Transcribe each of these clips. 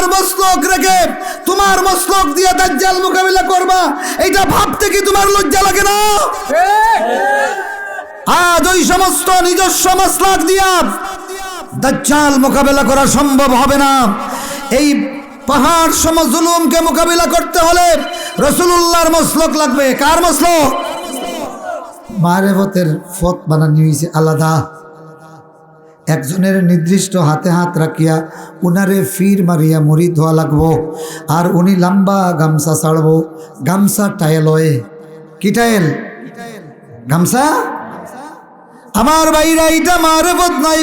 তোমার মস্তক রেখে, তোমার মস্তক দিয়ে দাজ্জাল মোকাবিলা করবা। এটা ভাবতে কি তোমার লজ্জা লাগে না? আজ ওই সমস্ত নিজস্ব মসলাক দিয়া দাজ্জাল মোকাবেলা করা সম্ভব হবে না। এই পাহাড় সম জুলুমকে মোকাবিলা করতে হলে রসুলুল্লাহর মসলক লাগবে। কার মসলক? মারেবতের ফত বানানি হয়েছে আলাদা। একজনের নির্দিষ্ট হাতে হাত রাখিয়া উনারে ফির মারিয়া মুড়ি ধোয়া লাগবো। আর উনি লম্বা গামছা ছাড়বো। গামছা টায়েল হয়ে কি টায়েল? গামছা? আমার ভাইরা এইটা মারেফত নাই।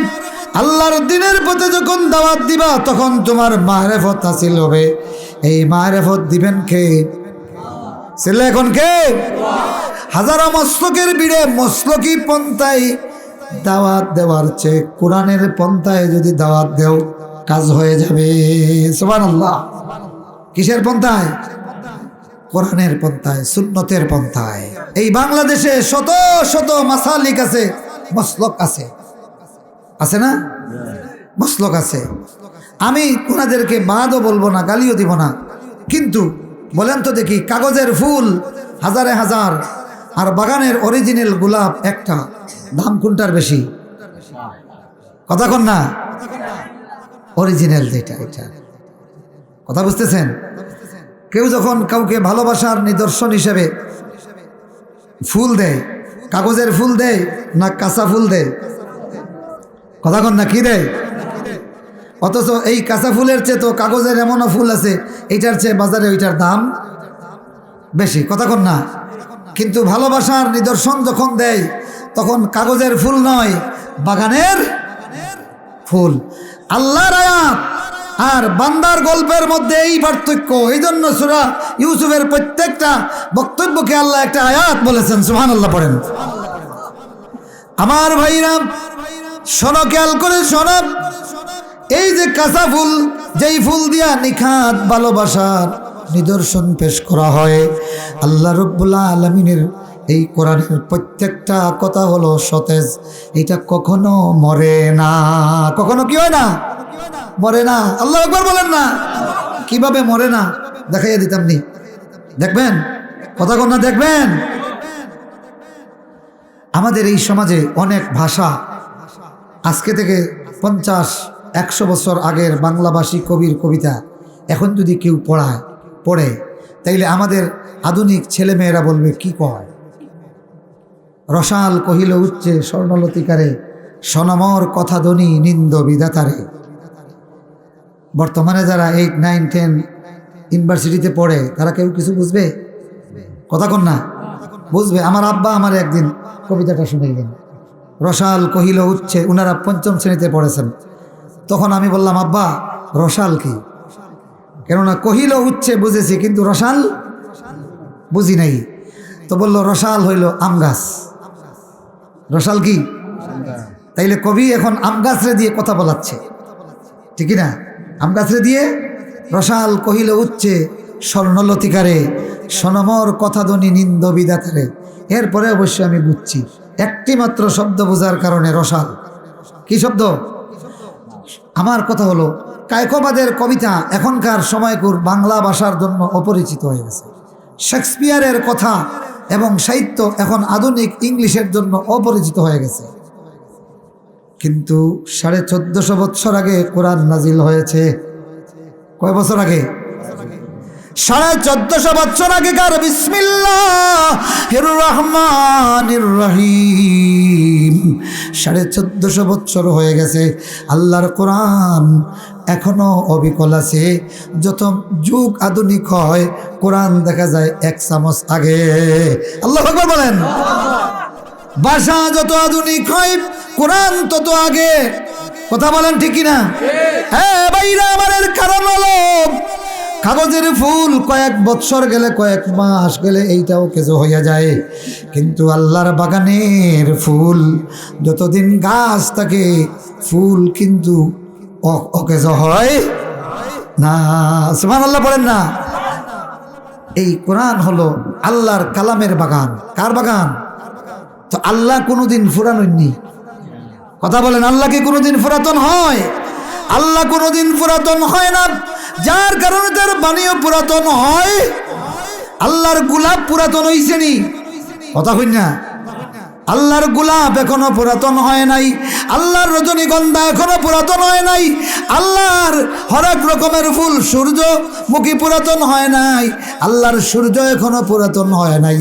আল্লাহর দিনের পথে যখন দাওয়াত দিবা, তখন তোমার মারেফত হাসিল হবে। এই মারেফত দিবেন কে? ছেলে এখন কে? হাজারো মস্তকের ভিড়ে মস্তকি পন্থায় দাওয়াত দেওয়ার চেয়ে কোরআনের পন্থায় যদি দাওয়াত দেও, কাজ হয়ে যাবে। কিসের পন্থায়? কোরআনের পন্থায়, সুন্নতের পন্থায়। এই বাংলাদেশে শত শত মাসালিক আছে, মসলক আছে। আছে না? মসলক আছে। আমি ওনাদেরকে বাদও বলব না, গালিও দিব না। কিন্তু বলেন তো দেখি, কাগজের ফুল হাজারে হাজার আর বাগানের অরিজিনাল গোলাপ একটা। দাম কোনটার বেশি? কথা কন না। অরিজিনাল যেটা, এটা। কথা বুঝতেছেন? কেউ যখন কাউকে ভালোবাসার নিদর্শন হিসেবে ফুল দেয়, কাগজের ফুল দেয় না কাঁচা ফুল দেয়? কথা কন না, কি দেয়? অথচ এই কাঁচা ফুলের চেয়ে তো কাগজের এমনও ফুল আছে এইটার চেয়ে বাজারে ওইটার দাম বেশি। কথা কন না। কিন্তু ভালোবাসার নিদর্শন যখন দেয়, তখন কাগজের ফুল নয়, বাগানের ফুল। আল্লাহর আয়াত আর বান্দার গল্পের মধ্যে এই পার্থক্য। এই জন্য সুরা ইউসুফের প্রত্যেকটা বক্তব্যকে আল্লাহ একটা আয়াত বলেছেন সুহান আল্লাহ পড়েন। আমার ভাইরাম শোনো, খেয়াল করে শোনো। এই যে কাঁচা ফুল, যেই ফুল দিয়া নিখাত ভালোবাসার নিদর্শন পেশ করা হয়। আল্লাহ রব্বুল্লাহ আলমিনের এই কোরআনের প্রত্যেকটা কথা হলো সতেজ। এটা কখনো মরে না। কখনো কি হয় না? মরে না। আল্লাহ একবার বলেন না। কীভাবে মরে না? দেখাইয়া দিতাম নি। দেখবেন? কথা কন্যা দেখবেন? আমাদের এই সমাজে অনেক ভাষা আজকে থেকে পঞ্চাশ, একশো বছর আগের বাংলাভাষী কবির কবিতা এখন যদি কেউ পড়ায় পড়ে, তাইলে আমাদের আধুনিক ছেলেমেয়েরা বলবে, কি কয়? রসাল কহিল, উচ্চে স্বর্ণলতিকারে সনমর কথাধ্বনি নিন্দ বিধাতারে। বর্তমানে যারা এইট নাইন টেন ইউনিভার্সিটিতে পড়ে, তারা কেউ কিছু বুঝবে? কথা কন না। বুঝবে। আমার আব্বা আমার একদিন কবিতাটা শুনাইলেন। রসাল কহিল উচ্ছে উনারা পঞ্চম শ্রেণীতে পড়েছেন। তখন আমি বললাম, আব্বা, রসাল কি? কেননা কহিল, উচ্ছে বুঝেছি, কিন্তু রসাল বুঝি নাই। তো বলল, রসাল হইল আম গাছ। রসাল কি? তাইলে কবি এখন আম গাছরে দিয়ে কথা বলাচ্ছে। ঠিকই না? আম গাছরে দিয়ে রসাল কহিল, উচ্ছে স্বর্ণলতিকারে সনমর কথাধ্বনি নিন্দ বিদাতারে এরপরে অবশ্যই আমি বুঝছি একটি মাত্র শব্দ বোঝার কারণে রসাল। কি শব্দ? আমার কথা হলো কায়কবাদের কবিতা এখনকার সময়কুর বাংলা ভাষার জন্য অপরিচিত হয়ে গেছে। শেক্সপিয়ারের কথা এবং সাহিত্য এখন আধুনিক ইংলিশের জন্য অপরিচিত হয়ে গেছে। কিন্তু সাড়ে চোদ্দশো বৎসর আগে কোরআন নাজিল হয়েছে। কয় বছর আগে? সাড়ে চোদ্দশো বছর আগেকার বিসমিল্লাহ রহমান রহিম। সাড়ে চোদ্দশো বছর হয়ে গেছে আল্লাহর কোরআন এখনও অবিকল আছে। যত যুগ আধুনিক হয়, কোরআন দেখা যায় এক চামচ আগে। আল্লাহ বলেন। ভাষা যত আধুনিক হয়, কোরআন তত আগে। কথা বলেন ঠিকই না হ্যাঁ বাইরা আমাদের কারণ হলো, কাগজের ফুল কয়েক বৎসর গেলে, কয়েক মাস গেলে এইটাও কেজো হইয়া যায়। কিন্তু আল্লাহর বাগানের ফুল, যতদিন গাছ থাকে, ফুল কিন্তু অকেজ হয়। না সুমান আল্লাহ বলেন না। এই কোরআন হলো আল্লাহর কালামের বাগান। কার বাগান? তো আল্লাহ কোনোদিন ফুরাননি কথা বলেন, আল্লাহ কি কোনোদিন পুরাতন হয়? আল্লাহ কোনোদিন পুরাতন হয় না। যার কারণে তার বাণীও পুরাতন হয়। আল্লাহর গোলাপ পুরাতন হইছে নি। কথা হই না। আল্লাহর গোলাপ এখনও পুরাতন হয় নাই। আল্লাহর রজনীগন্ধা এখনও পুরাতন হয় নাই। আল্লাহর হরেক রকমের ফুল সূর্য মুখী পুরাতন হয় নাই। আল্লাহর সূর্য এখনও পুরাতন হয় নাই।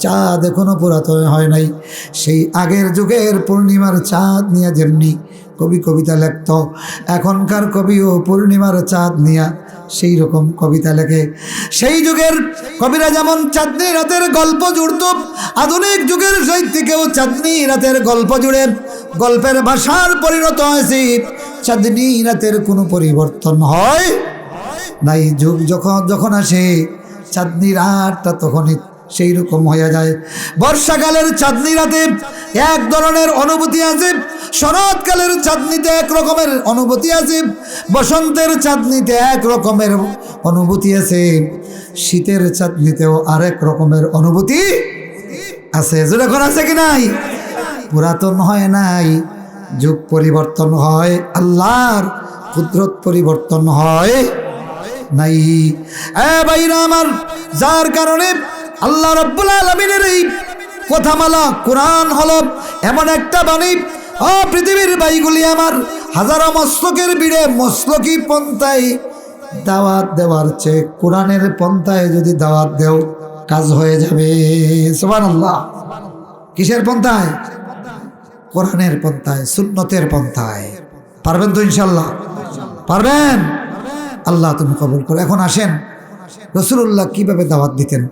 চাঁদ এখনও পুরাতন হয় নাই। সেই আগের যুগের পূর্ণিমার চাঁদ নিয়ে যেমনি কবি কবিতা লেখত, এখনকার কবিও পূর্ণিমার চাঁদ নিয়া সেই রকম কবিতা লেখে। সেই যুগের কবিরা যেমন চাঁদনি রাতের গল্প জুড়ত, আধুনিক যুগের সাহিত্যিকেও চাঁদনি রাতের গল্প জুড়ে। গল্পের ভাষার পরিণত হয়েছে, চাঁদনি রাতের কোনো পরিবর্তন হয় নাই। যুগ যখন যখন আসে চাঁদনি রাতটা তখনই সেই রকম হয়ে যায়। বর্ষাকালের চাঁদনি রাতে এক ধরনের অনুভূতি আছে, শরৎকালের চাঁদনিতে এক রকমের অনুভূতি আছে, বসন্তের চাঁদনিতে এক রকমের অনুভূতি আছে, শীতের চাঁদনিতেও আরেক রকমের অনুভূতি আছে। যেরকম আছে কি নাই? পুরাতন হয় নাই, যুগ পরিবর্তন হয়, আল্লাহর কুদরত পরিবর্তন হয় নাই। এ ভাইরা আমার, যার কারণে আল্লাহ রব্বুল আলমিনের এই কথামালা, কোরআন হল এমন একটা বাণী ও পৃথিবীর বাইগুলি আমার হাজারো মস্তকের বিড়ে মস্তকি পন্থায় দাওয়াত দেওয়ার চেয়ে কোরআনের পন্থায় যদি দাওয়াত দেও, কাজ হয়ে যাবে। সোমান আল্লাহ কিসের পন্থায়? কোরআনের পন্থায়, সুন্নতের পন্থায়। পারবেন তো ইনশাল্লাহ পারবেন? আল্লাহ তুমি কবুল করো। এখন আসেন রসুল্লাহ কীভাবে দাওয়াত দিতেন?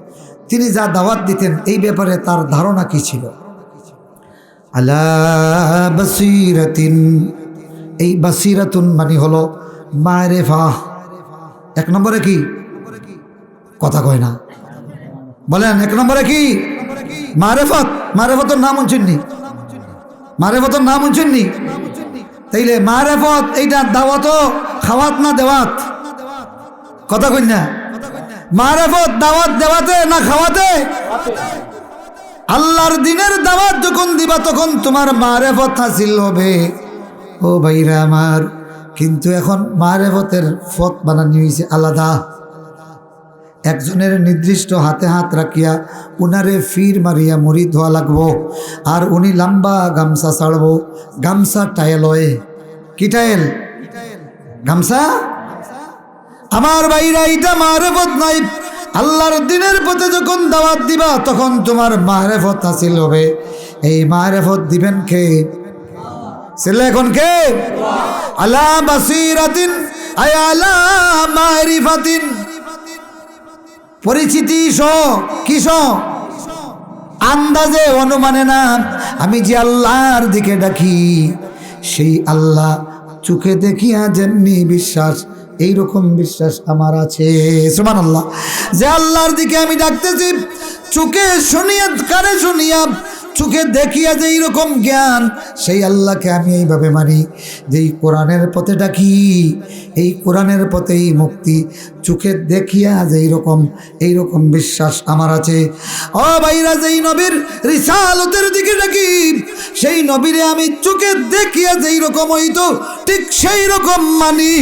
তিনি যা দাওয়াত দিতেন, এই ব্যাপারে তার ধারণা কি ছিল? আলা এই বাসিরাতুন মানে হলো মারেফা এক নম্বরে কি? কথা কয় না। বলেন, এক নম্বরে কি? মারেফত মারেফতের নাম শুননি? মারেফতের নাম শুননি? তাইলে মারেফত এইটা দাওয়াত খাওয়াত না দেওয়াত? কথা কই না। মারেফত, দাওয়াত দেওয়াতে না খাওয়াতে? আল্লাহর দিনের দাওয়াত যখন দিবা, তখন তোমার মারেফত হাসিল হবে। ও ভাইরা আমার, কিন্তু এখন মারেফতের ফত বানানি হয়েছে আলাদা। একজনের নির্দিষ্ট হাতে হাত রাখিয়া উনারে ফির মারিয়া মুড়ি ধোয়া লাগবো, আর উনি লম্বা গামছা ছাড়বো, গামছা টায়েল হয়ে কি টায়েল গামছা? আমার বাইরা এটা মারেফত নাই আল্লাহর দিনের পথে যখন দাওয়াত দিবা, তখন তোমার মারেফত হাসিল হবে। এই মারেফত দিবেন কে? ছেলে এখন কে? আলা বাসিরাতিন, আয় আলা মারিফাতিন। পরিচিতি স কিস আন্দাজে অনুমানে না। আমি যে আল্লাহর দিকে ডাকি, সেই আল্লাহ চোখে দেখিয়া যেমনি বিশ্বাস এই রকম বিশ্বাস আমার আছে। সুমান আল্লাহ যে আল্লাহর দিকে আমি ডাকতেছি, চোখে শুনিয়া কারে শুনিয়া চোখে দেখিয়া যে এইরকম জ্ঞান, সেই আল্লাহকে আমি এইভাবে মানি যে এই কোরআনের পথে ডাকি এই কোরআনের পথেই মুক্তি। চোখে দেখিয়া যে এইরকম এইরকম বিশ্বাস আমার আছে। ও ভাইরা, যেই নবীর রিসালতের দিকে ডাকি সেই নবীরে আমি চোখে দেখিয়া যেই রকম হইতো, ঠিক সেই রকম মানি।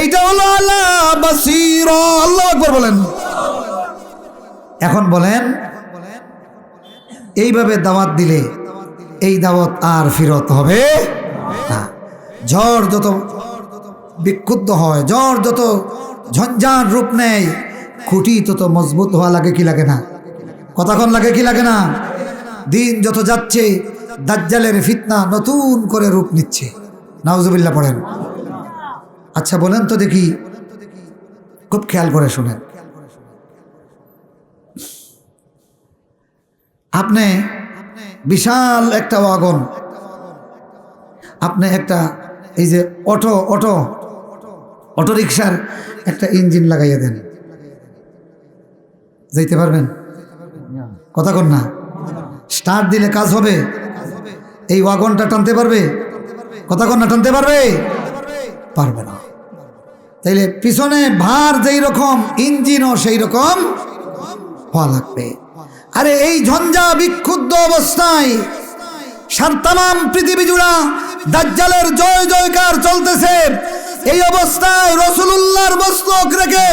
এইটা হলো আল্লাহ বাসির। আল্লাহ একবার বলেন। এখন বলেন এইভাবে দাওয়াত দিলে এই দাওয়াত আর ফিরত হবে না। ঝড় যত বিক্ষুব্ধ হয়, ঝড় যত ঝঞ্ঝার রূপ নেয়, খুঁটি তত মজবুত হওয়া লাগে কি লাগে না? কতক্ষণ লাগে কি লাগে না? দিন যত যাচ্ছে, দাজ্জালের ফিতনা নতুন করে রূপ নিচ্ছে। নাউজুবিল্লাহ পড়েন। আচ্ছা বলেন তো দেখি, খুব খেয়াল করে শুনেন। আপনি বিশাল একটা ওয়াগন। আপনি একটা এই যে অটো অটো অটো রিক্সার একটা ইঞ্জিন লাগাইয়া দেন। যাইতে পারবেন? কথা কন না। স্টার্ট দিলে কাজ হবে। এই ওয়াগনটা টানতে পারবে? কথা কন না, টানতে পারবে? পারবে না। তাইলে পিছনে ভার যেই রকম, ইঞ্জিনও সেই রকম হওয়া লাগবে। আরে এই ঝঞ্ঝা বিক্ষুব্ধ অবস্থায় সারতাম পৃথিবী জুড়া দাজ্জালের জয় জয়কার চলতেছে। এই অবস্থায় রসুল্লাহর মস্তক রেখে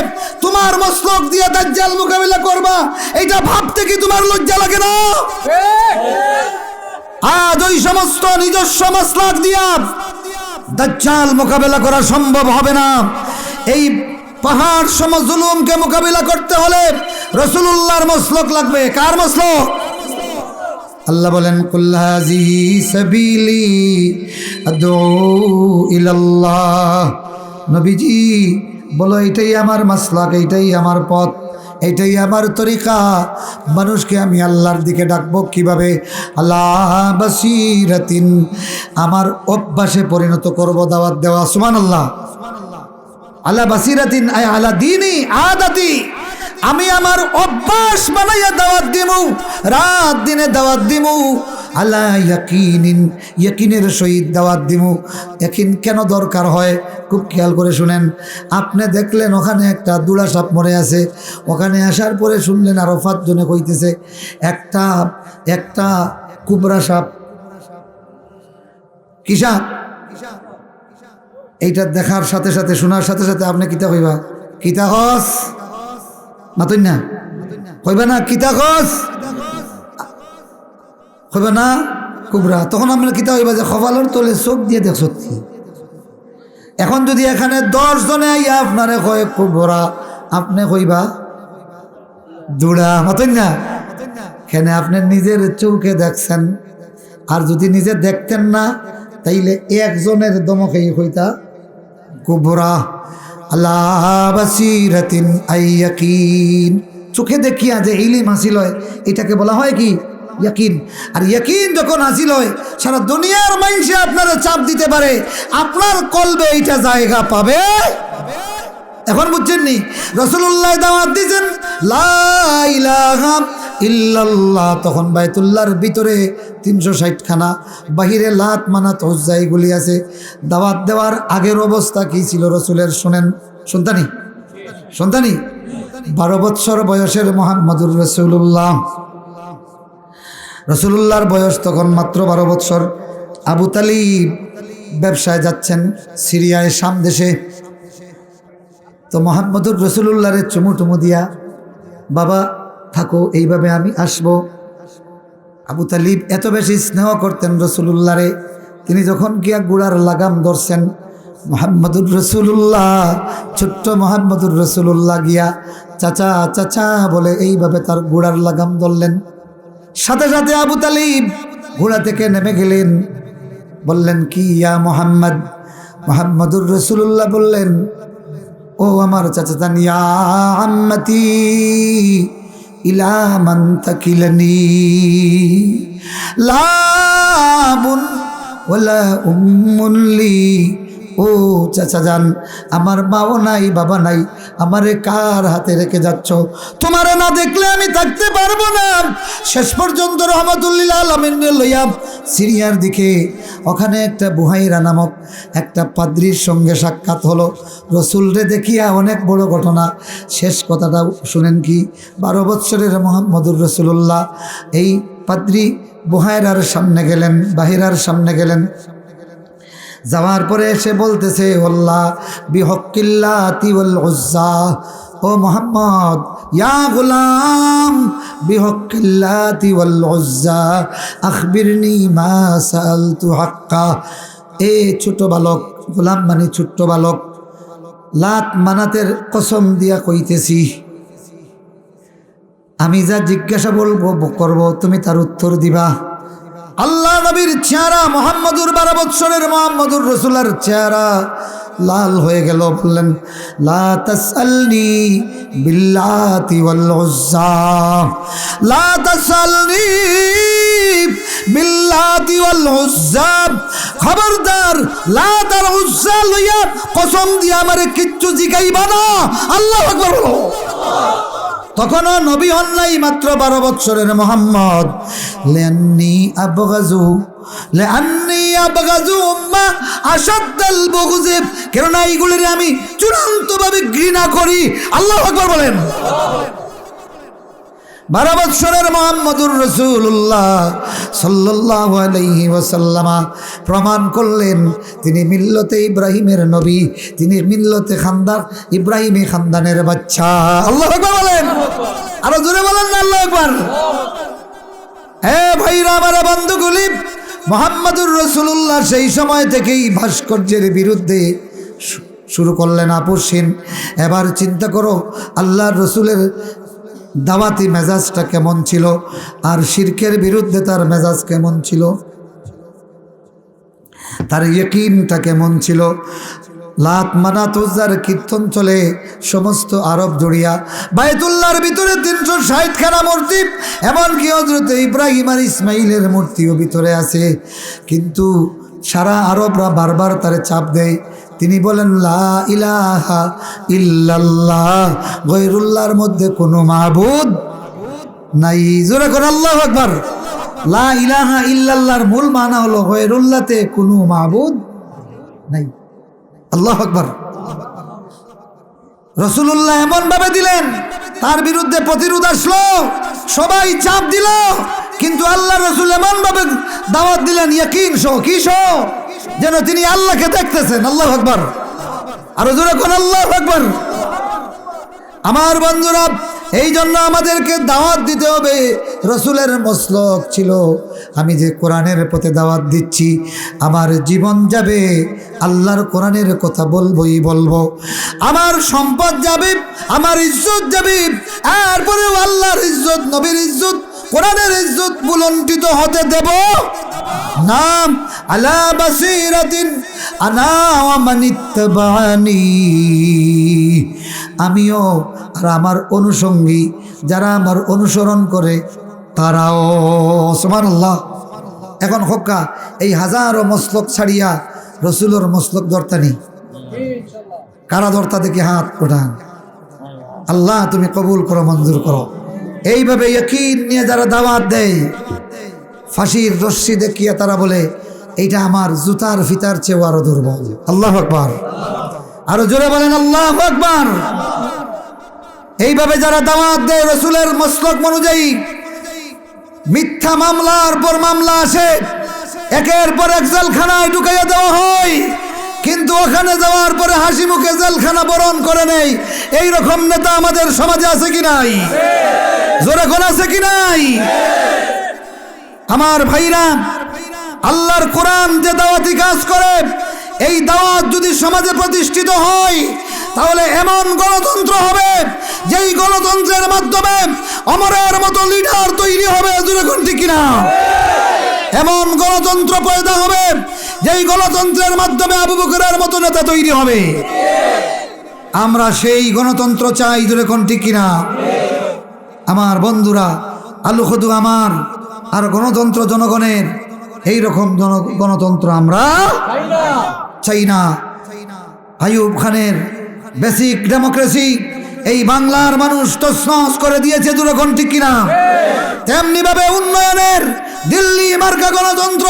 তোমার মস্তক দিয়ে দাজ্জাল মোকাবিলা করবা এটা ভাবতে কি তোমার লজ্জা লাগে না? আজ ওই সমস্ত নিজস্ব মসলাক দিয়া দাজ্জাল মোকাবেলা করা সম্ভব হবে না। এই পাহাড় সম জুলুমকে মোকাবিলা করতে হলে রসুলুল্লাহর মসলক লাগবে। কার মসলক? আল্লাহ বলেন কুল্লাজি সাবিলি ইলাল্লাহ। নবীজি, বলো, এটাই আমার মাসলাক এইটাই আমার পথ এইটাই আমার তরিকা। মানুষকে আমি আল্লাহর দিকে ডাকবো কীভাবে? আল্লাহ আমার অভ্যাসে পরিণত করব, দাওয়াত দেওয়া। সুমান আল্লাহ আল্লাহ বাসিরাতিন আল্লাহ দিনই আদাতি। আমি আমার অভ্যাস বানাইয়া দাওয়াত দিমু, রাত দিনে দাওয়াত দিমু আল্লাহ ইয়াকিনিন, ইয়াকিনের সহিত দাওয়াত দিমু। ইয়াকিন কেন দরকার হয়? খুব খেয়াল করে শুনেন। আপনি দেখলেন ওখানে একটা দুড়া সাপ মরে আছে। ওখানে আসার পরে শুনলেন আরও পাঁচজনে কইতেছে, একটা একটা কুবরা সাপ। কি সাপ এইটা দেখার সাথে সাথে, শোনার সাথে সাথে আপনি কিতা কইবা? কিতা হস মাতই না? কইবা না, কিতা হস কইবা না, কুবরা। তখন আপনার কিতা হইবা যে খবালোর তোলে চোখ দিয়ে দেখ সত্যি এখন যদি এখানে দশ জনে আইয়া আপনারে কয়, কুবরা, আপনি কইবা, দুড়া মাতই না? এখানে আপনি নিজের চৌকে দেখছেন? আর যদি নিজে দেখতেন না, তাইলে একজনের দমকেই হইতা কুবরা আল্লাহ বাসিরাতিন আইয়াকিন। চোখে দেখিয়া যে ইলিম হাসিল হয়, এটাকে বলা হয় কি? ইয়াকিন। আর ইয়াকিন যখন হাসিল হয়, সারা দুনিয়ার মানুষে আপনারা চাপ দিতে পারে। আপনার কলবে এইটা জায়গা পাবে। এখন বুঝছেন নি? রসুল্লাহ দাওয়াত দিয়েছেন ইল্লাল্লাহ। তখন বাইতুল্লাহর ভিতরে তিনশো ষাটখানা, বাহিরে লাত মানাত হজ্জাইগুলি আছে। দাওয়াত দেওয়ার আগের অবস্থা কি ছিল রসুলের? শোনেন, শুনতানি? শুনতানি? বারো বৎসর বয়সের মোহাম্মদুর রসুল্লাহ রসুল্লাহর বয়স তখন মাত্র বারো বৎসর। আবু তালিব ব্যবসায় যাচ্ছেন সিরিয়ায় শাম দেশে। তো মোহাম্মদুর রসুল্লাহরে চুমু টুমু দিয়া, বাবা, থাকো, এইভাবে আমি আসব। আবু তালিব এত বেশি স্নেহ করতেন রসুল্লাহরে তিনি যখন গিয়া গুড়ার লাগাম ধরছেন, মোহাম্মদুর রসুল্লাহ ছোট্ট মোহাম্মদুর রসুল্লাহ গিয়া, চাচা চাচা, বলে এইভাবে তার গুড়ার লাগাম ধরলেন। সাথে সাথে আবু তালিব ঘোড়া থেকে নেমে গেলেন। বললেন, কি ইয়া মোহাম্মদ? মোহাম্মদুর রসুল্লাহ বললেন ও আমার চাচা ইয়া আম্মতি ইলা মান লাবুন ওয়ালা উম্মুন লি ও চাচা যান, আমার মাও নাই, বাবা নাই, আমারে কার হাতে রেখে যাচ্ছ? তোমারে না দেখলে আমি থাকতে পারব না। শেষ পর্যন্ত রহমতুল্লিল আলমিন লইয়া সিরিয়ার দিকে, ওখানে একটা বুহাইরা নামক একটা পাদ্রির সঙ্গে সাক্ষাৎ হলো। রসুলরে দেখিয়া অনেক বড় ঘটনা। শেষ কথাটা শুনেন কি? বারো বৎসরের মোহাম্মদুর রসুল্লাহ এই পাদ্রি বুহাইরার সামনে গেলেন, বাহিরার সামনে গেলেন। যাওয়ার পরে এসে বলতেছে ওল্লাহ বিহকিল্লা তিউল ও মোহাম্মদ, ইয়া গুলাম বিহকিল্লা তিউল আখবিরনি মা সালতু হাক্কা। এ ছোট বালক, গোলাম মানে ছোট্ট বালক, লাত মানাতের কসম দিয়া কইতেছি। আমি যা জিজ্ঞাসা বলব, করব, তুমি তার উত্তর দিবা। আল্লাহ নবীর চেহারা, মোহাম্মদুর বারো বৎসরের মোহাম্মদুর রসুলার চেহারা লাল হয়ে গেল। বললেন, লা বিল্লাতি ওয়াল উজ্জা লা বিল্লাতি ওয়াল উজ্জা খবরদার লাত আর উজ্জা লইয়া কসম দিয়ে আমারে কিচ্ছু জিগাইবা না। আল্লাহু আকবার বলো। তখনও নবী হন নাই মাত্র বারো বৎসরের মোহাম্মদ। লেননি আবগাজু লেআন্নি আবগাজু উম্মা আসাদ্দাল বগুজেব কেননা এইগুলির আমি চূড়ান্তভাবে ঘৃণা করি। আল্লাহ আকবার বলেন। বারো বৎসরের মোহাম্মদুর রসুল্লাহ সাল্লাহ আলহি ওসাল্লামা প্রমাণ করলেন, তিনি মিল্লতে ইব্রাহিমের নবী, তিনি মিল্লতে খানদান, ইব্রাহিমী খানদানের বাচ্চা। আল্লাহ বলেন। আরও জোরে বলেন না আল্লাহ একবার ভাইরা, আমার বন্ধুগুলি, মোহাম্মদুর রসুল্লাহ সেই সময় থেকেই ভাস্কর্যের বিরুদ্ধে শুরু করলেন, আপুসিন। এবার চিন্তা করো, আল্লাহর রসুলের দাওয়াতি মেজাজটা কেমন ছিল? আর শির্কের বিরুদ্ধে তার মেজাজ কেমন ছিল? তার ইয়কিনটা কেমন ছিল? লাত মানাত উজ্জার কীর্তন চলে সমস্ত আরব জড়িয়া। বায়তুল্লাহর ভিতরে তিনশো ষাটখানা মূর্তি এমনকি হজরত ইব্রাহিম আর ইসমাইলের মূর্তিও ভিতরে আছে। কিন্তু সারা আরবরা বারবার তারে চাপ দেয়। তিনি বলেন, লা ইলাহা ইল্লাল্লাহ গৈরুল্লাহর মধ্যে কোনো মাহবুদ নাই। জোরে করে আল্লাহ আকবার। লা ইলাহা ইল্লাল্লাহর মূল মানা হলো গৈরুল্লাহতে কোনো মাহবুদ নাই। আল্লাহ আকবার। রসুল্লাহ এমন ভাবে দিলেন, তার বিরুদ্ধে প্রতিরোধ আসলো, সবাই চাপ দিল, কিন্তু আল্লাহ রসুল এমন ভাবে দাওয়াত দিলেন, ইয়াকিন শো কি শো যেন তিনি আল্লাহকে দেখতেছেন। আল্লাহ আকবার। আরও জোরে কোন আল্লাহ আকবার। আমার বন্ধুরা এই জন্য আমাদেরকে দাওয়াত দিতে হবে। রসুলের মসলক ছিল। আমি যে কোরআনের পথে দাওয়াত দিচ্ছি, আমার জীবন যাবে, আল্লাহর কোরআনের কথা বলবোই বলব। আমার সম্পদ যাবে, আমার ইজ্জত যাবে, এরপরেও আল্লাহর ইজ্জত, নবীর ইজ্জত কোরআনের ইজ্জত বুলন্টিত হতে দেব? নাম, আলা বাসিরাতিন আনা ওয়া মানিত্তাবানি আমিও আর আমার অনুষঙ্গী যারা আমার অনুসরণ করে, তারাও। সমান আল্লাহ এখন হক্কা এই হাজারো মসলক ছাড়িয়া রসুলোর মসলক দর্তানি কারা দর্তা দেখি হাত ওঠান। আল্লাহ তুমি কবুল করো, মঞ্জুর করো। এইভাবে ইয়কিন নিয়ে যারা দাওয়াত দেয়, ফাঁসির রশ্মি দেখিয়া তারা বলে, এইটা আমার জুতার ফিতার চেয়েও আরও দুর্বল। আল্লাহ আকবার। আরও জোরে বলেন, আল্লাহ আকবার। এইভাবে যারা দাওয়াত দেয়, রসুলের মসলক অনুযায়ী মিথ্যা মামলার পর মামলা আসে। একের পর এক জেলখানায় ঢুকাইয়া দেওয়া হয়। কিন্তু ওখানে যাওয়ার পরে হাসি মুখে জেলখানা বরণ করে নেই এই রকম নেতা আমাদের সমাজে আছে কি নাই? জোরে কোন আছে কি নাই? আমার ভাইরা, আল্লাহর কোরআন যে দাওয়াতি কাজ করে, এই দাওয়াত যদি সমাজে প্রতিষ্ঠিত হয়, তাহলে এমন গণতন্ত্র হবে, যেই গণতন্ত্রের মাধ্যমে অমরের মতো লিডার তৈরি হবে দুরকম ঠিক কিনা? এমন গণতন্ত্র পয়দা হবে, যেই গণতন্ত্রের মাধ্যমে আবু বকরের মতো নেতা তৈরি হবে। আমরা সেই গণতন্ত্র চাই দুরকম ঠিক কিনা? আমার বন্ধুরা আলু খদু আমার আর গণতন্ত্র জনগণের এই রকম গণতন্ত্র আমরা চাই না। আইয়ুব খানের বেসিক ডেমোক্রেসি এই বাংলার মানুষ তসনস করে দিয়েছে দুরকম ঠিক কিনা। তেমনি ভাবে উন্নয়নের দিল্লি মার্কা গণতন্ত্র,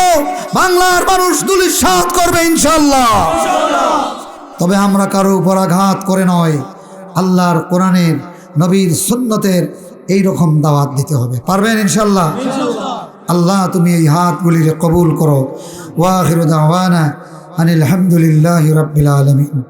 বাংলার মানুষ দুলিশ্বাস করবে ইনশাল্লাহ তবে আমরা কারও উপর আঘাত করে নয়, আল্লাহর কোরআনের, নবীর সুন্নতের এই রকম দাওয়াত দিতে হবে। পারবেন ইনশাল্লাহ আল্লাহ, তুমি এই হাতগুলিরে কবুল করো। ওয়াহিরুদ্দাওয়ানা দাওয়ানা আনিল হামদুলিল্লাহ রবিল আলামিন।